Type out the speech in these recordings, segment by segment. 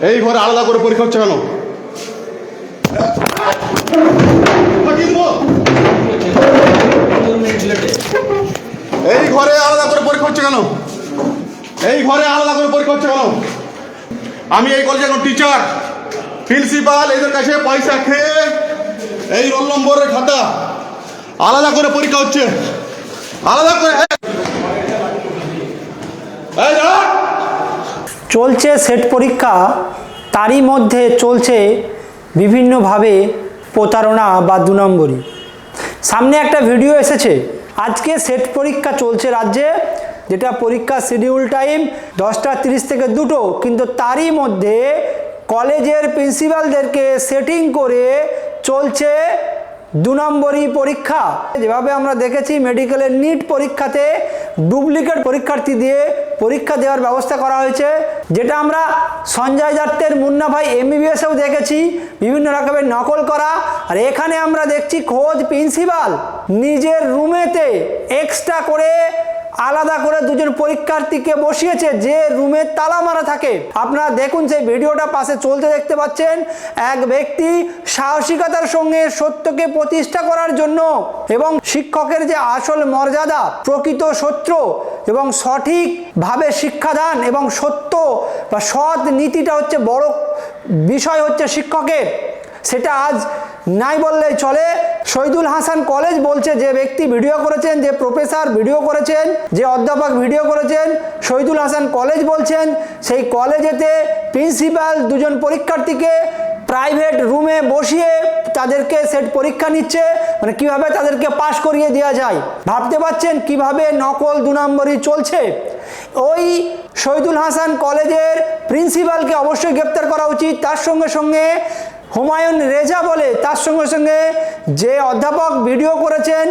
এই ঘরে আলাদা করে পরীক্ষা হচ্ছে কেন? এই ঘরে আলাদা করে পরীক্ষা হচ্ছে কেন? এই ঘরে আলাদা করে পরীক্ষা হচ্ছে কেন? আমি এই কলেজে এখন টিচার প্রিন্সিপাল এদের কাছে পয়সা খেয়ে এই রোল নম্বরের খাতা আলাদা করে পরীক্ষা হচ্ছে। আলাদা করে এই দাঁড়া। চলছে সেট পরীক্ষা, তারই মধ্যে চলছে বিভিন্নভাবে প্রতারণা বা দু নম্বরই সামনে একটা ভিডিও এসেছে, আজকে সেট পরীক্ষা চলছে রাজ্যে, যেটা পরীক্ষা শিডিউল টাইম দশটা তিরিশ থেকে দুটো, কিন্তু তারই মধ্যে কলেজের প্রিন্সিপালদেরকে সেটিং করে চলছে দু নম্বরই পরীক্ষা। যেভাবে আমরা দেখেছি, মেডিকেলের নিট পরীক্ষাতে ডুপ্লিকেট পরীক্ষার্থী দিয়ে পরীক্ষা দেওয়ার ব্যবস্থা করা হয়েছে, যেটা আমরা সঞ্জয় দত্তের, মুন্না ভাই এমবিবিএসেও দেখেছি, বিভিন্ন রকমের নকল করা। আর এখানে আমরা দেখছি খোঁজ প্রিন্সিপাল নিজের রুমেতে এক্সট্রা করে আলাদা করে দুজন পরীক্ষার্থীকে বসিয়েছে, যে রুমে তালা মারা থাকে। আপনারা দেখুন সেই ভিডিওটা, পাশে চলতে দেখতে পাচ্ছেন, এক ব্যক্তি সাহসিকতার সঙ্গে সত্যকে প্রতিষ্ঠা করার জন্য এবং শিক্ষকের যে আসল মর্যাদা, প্রকৃত সত্য এবং সঠিকভাবে শিক্ষাদান এবং সত্য বা সৎ নীতিটা হচ্ছে বড় বিষয় হচ্ছে শিক্ষকের। সেটা আজ নাই বললেই চলে। শহীদুল হাসান কলেজ বলছে যে ব্যক্তি ভিডিও করেছেন, যে প্রফেসর ভিডিও করেছেন, যে অধ্যাপক ভিডিও করেছেন, শহীদুল হাসান কলেজ বলছেন, সেই কলেজেতে প্রিন্সিপাল দুজন পরীক্ষার্থীকে প্রাইভেট রুমে বসিয়ে তাদেরকে সেট পরীক্ষা নিচ্ছে মানে কীভাবে তাদেরকে পাশ করিয়ে দেওয়া যায়। ভাবতে পারছেন কীভাবে নকল দু নম্বরই চলছে? ওই শহীদুল হাসান কলেজের প্রিন্সিপালকে অবশ্যই গ্রেপ্তার করা উচিত। তার সঙ্গে সঙ্গে হুমায়ুন রেজা বলে তার সঙ্গে সঙ্গে যে অধ্যাপক ভিডিও করেছেন,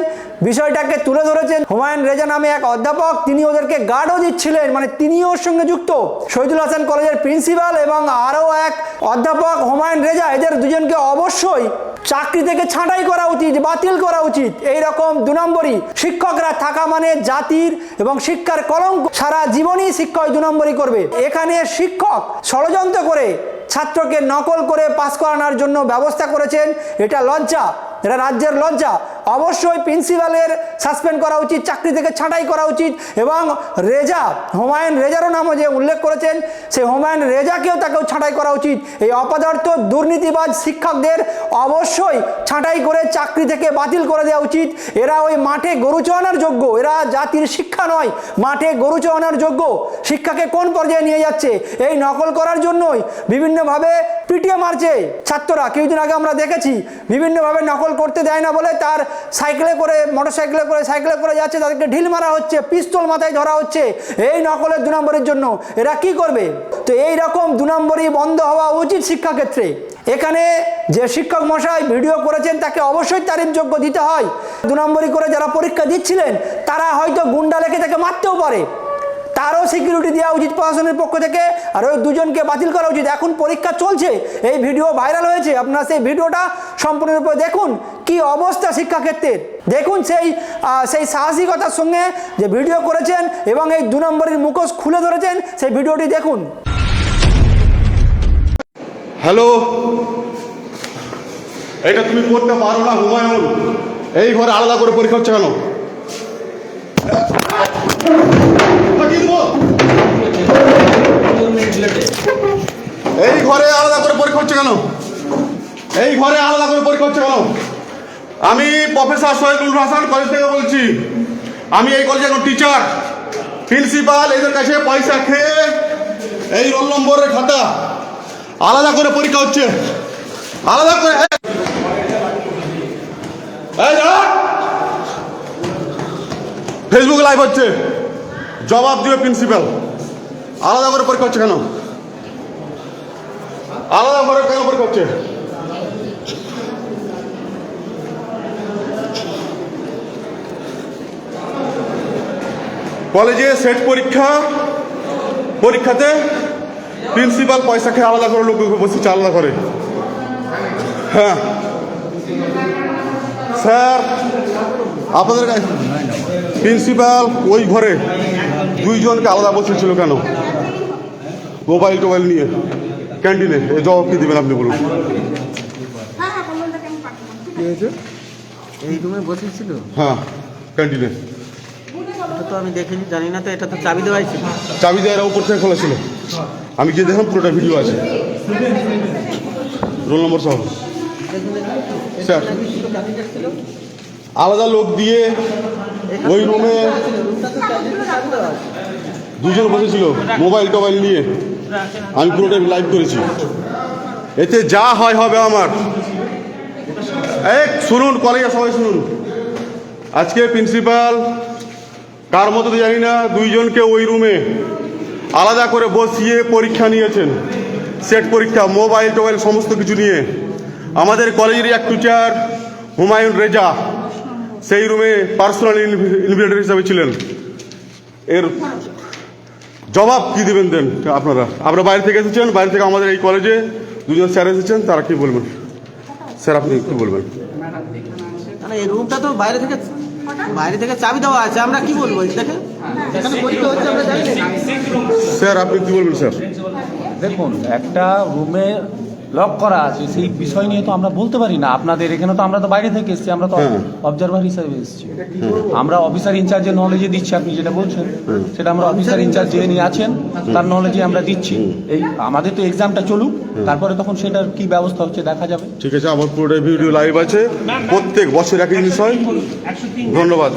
বিষয়টাকে তুলে ধরেছেন, হুমায়ুন রেজা নামে এক অধ্যাপক, তিনি ওদেরকে গার্ডও দিচ্ছিলেন মানে তিনিও ওর সঙ্গে যুক্ত। শহীদুল হাসান কলেজের প্রিন্সিপাল এবং আরও এক অধ্যাপক হুমায়ুন রেজা, এদের দুজনকে অবশ্যই চাকরি থেকে ছাঁটাই করা উচিত, বাতিল করা উচিত। এই রকম দু নম্বরই। শিক্ষকরা থাকা মানে জাতির এবং শিক্ষার কলঙ্ক, সারা জীবনই শিক্ষক দু নম্বরই করবে। এখানে শিক্ষক ষড়যন্ত্র করে ছাত্রকে নকল করে পাস করানোর জন্য ব্যবস্থা করেছেন। এটা লজ্জা। এটা রাজ্যের লজ্জা। অবশ্যই প্রিন্সিপালের সাসপেন্ড করা উচিত, চাকরি থেকে ছাঁটাই করা উচিত এবং রেজা, হুমায়ুন রেজারও নামও যে উল্লেখ করেছেন, সেই হুমায়ুন রেজাকেও তাকেও ছাঁটাই করা উচিত। এই অপদার্থ দুর্নীতিবাজ শিক্ষকদের অবশ্যই ছাঁটাই করে চাকরি থেকে বাতিল করে দেওয়া উচিত। এরা ওই মাঠে গরু চড়ানোর যোগ্য। এরা জাতির শিক্ষা নয়, মাঠে গরু চড়ানোর যোগ্য। শিক্ষাকে কোন পর্যায়ে নিয়ে যাচ্ছে? এই নকল করার জন্যই বিভিন্নভাবে পিটিয়ে মারছে। ছাত্ররা, কিছুদিন আগে আমরা দেখেছি, বিভিন্নভাবে নকল করতে দেয় না বলে তার সাইকেলে করে মোটর সাইকেলে করে সাইকেলে করে যাচ্ছে, তাদেরকে ঢিল মারা হচ্ছে, পিস্তল মাথায় ধরা হচ্ছে। এই নকলের দু নম্বরের জন্য এরা কি করবে? তো এই রকম দু নম্বরই বন্ধ হওয়া উচিত শিক্ষাক্ষেত্রে। এখানে যে শিক্ষক মশাই ভিডিও করেছেন, তাকে অবশ্যই তারিফযোগ্য দিতে হয়। দু নম্বরই করে যারা পরীক্ষা দিচ্ছিলেন, তারা হয়তো গুন্ডা লেখে তাকে মারতেও পারে। তারও সিকিউরিটি দেওয়া উচিত প্রশাসনের পক্ষ থেকে। আর ওই দুজনকে বাতিল করা উচিত। এখন পরীক্ষা চলছে। এই ভিডিও ভাইরাল হয়েছে। আপনারা সেই ভিডিওটা সম্পূর্ণরূপে দেখুন। কি অবস্থা শিক্ষাক্ষেত্রের? দেখুন সেই সেই সাহসিকতার সঙ্গে যে ভিডিও করেছেন এবং এই দু নম্বরের মুখোশ খুলে ধরেছেন, সেই ভিডিওটি দেখুন। হ্যালো? এটা তুমি করতে পারো না? হুমায়ুন। এই ঘরে আলাদা করে পরীক্ষা হচ্ছে কেন। এই ঘরে আলাদা করে পরীক্ষা হচ্ছে কেন? এই ঘরে আলাদা করে পরীক্ষা হচ্ছে কেন? আমি প্রফেসর শহীদুল হাসান কলেজ থেকে বলছি, আমি এই কলেজে এখন টিচার প্রিন্সিপাল এদের কাছে পয়সা খেয়ে এই রোল নম্বরের খাতা আলাদা করে পরীক্ষা হচ্ছে। আলাদা করে। ফেসবুক লাইভ হচ্ছে। জবাব দিবে প্রিন্সিপাল। আলাদা করে পরীক্ষা হচ্ছে কেন? আলাদা করে কেন পরীক্ষা হচ্ছে? কলেজে সেট পরীক্ষা, পরীক্ষাতে প্রিন্সিপাল পয়সা খেয়ে আলাদা করে লোক বসেছে আলাদা করে। হ্যাঁ। স্যার, আপনাদের প্রিন্সিপাল ওই ঘরে দুইজনকে আলাদা বসেছিল কেন? মোবাইল টোবাইল নিয়ে। ক্যান্টিনে এই জবাব কি দেবেন আপনি বলুন। হ্যাঁ হ্যাঁ আমি এই রুমে বসেছিল? হ্যাঁ ক্যান্টিনে এটা তো আমি দেখিনি জানি না তো এটা তো চাবি দেওয়াই ছিল। চাবি দেওয়ার উপর থেকে খোলা ছিল। আমি গিয়ে দেখলাম পুরোটা ভিডিও আছে। রোল নম্বর সহ স্যার আলাদা লোক দিয়ে ওই রুমে দুজন বসেছিল মোবাইল টোবাইল নিয়ে। আমি পুরোটা লাইভ করেছি। এতে যা হয় হবে আমার। এক শুনুন কলেজে সবাই শুনুন। আজকে প্রিন্সিপাল কার মতো তো জানি না, দুইজনকে ওই রুমে আলাদা করে বসিয়ে পরীক্ষা নিয়েছেন। সেট পরীক্ষা মোবাইল টোবাইল সমস্ত কিছু নিয়ে। আমাদের কলেজের এক টিচার হুমায়ুন রেজা, সেই রুমে পার্সোনাল ইনভিটেটর হিসাবে ছিলেন। এর জবাব কি দেবেন দেন আপনারা? আপনারা বাইরে থেকে এসেছেন বাইরে থেকে আমাদের এই কলেজে দুজন স্যার এসেছেন তারা কি বলবেন? স্যার আপনি কি বলবেন? মানে এই রুমটা তো বাইরে থেকে বাইরে থেকে চাবি দেওয়া আছে আমরা কি বলব? দেখে এখানে পরীক্ষা হচ্ছে আমরা জানি না। স্যার আপনি কি বলবেন স্যার? দেখুন একটা রুমে লক করা আছে সেই বিষয় নিয়ে তো আমরা বলতে পারি না। আপনাদের এখানে তো আমরা তো বাইরে থেকে এসেছি আমরা তো হ্যাঁ। অবজারভার হিসাবে এসেছি। আমরা অফিসার ইনচার্জের নলেজে দিচ্ছি আপনি যেটা বলছেন। সেটা আমরা অফিসার ইনচার্জ যে নিয়ে আছেন তার নলেজে আমরা দিচ্ছি। এই আমাদের তো এক্সামটা চলুক তারপরে তখন সেটার কি ব্যবস্থা হচ্ছে দেখা যাবে। ঠিক আছে আমার পুরোটা ভিডিও লাইভ আছে। প্রত্যেক বছর একই জিনিস হয়। ধন্যবাদ।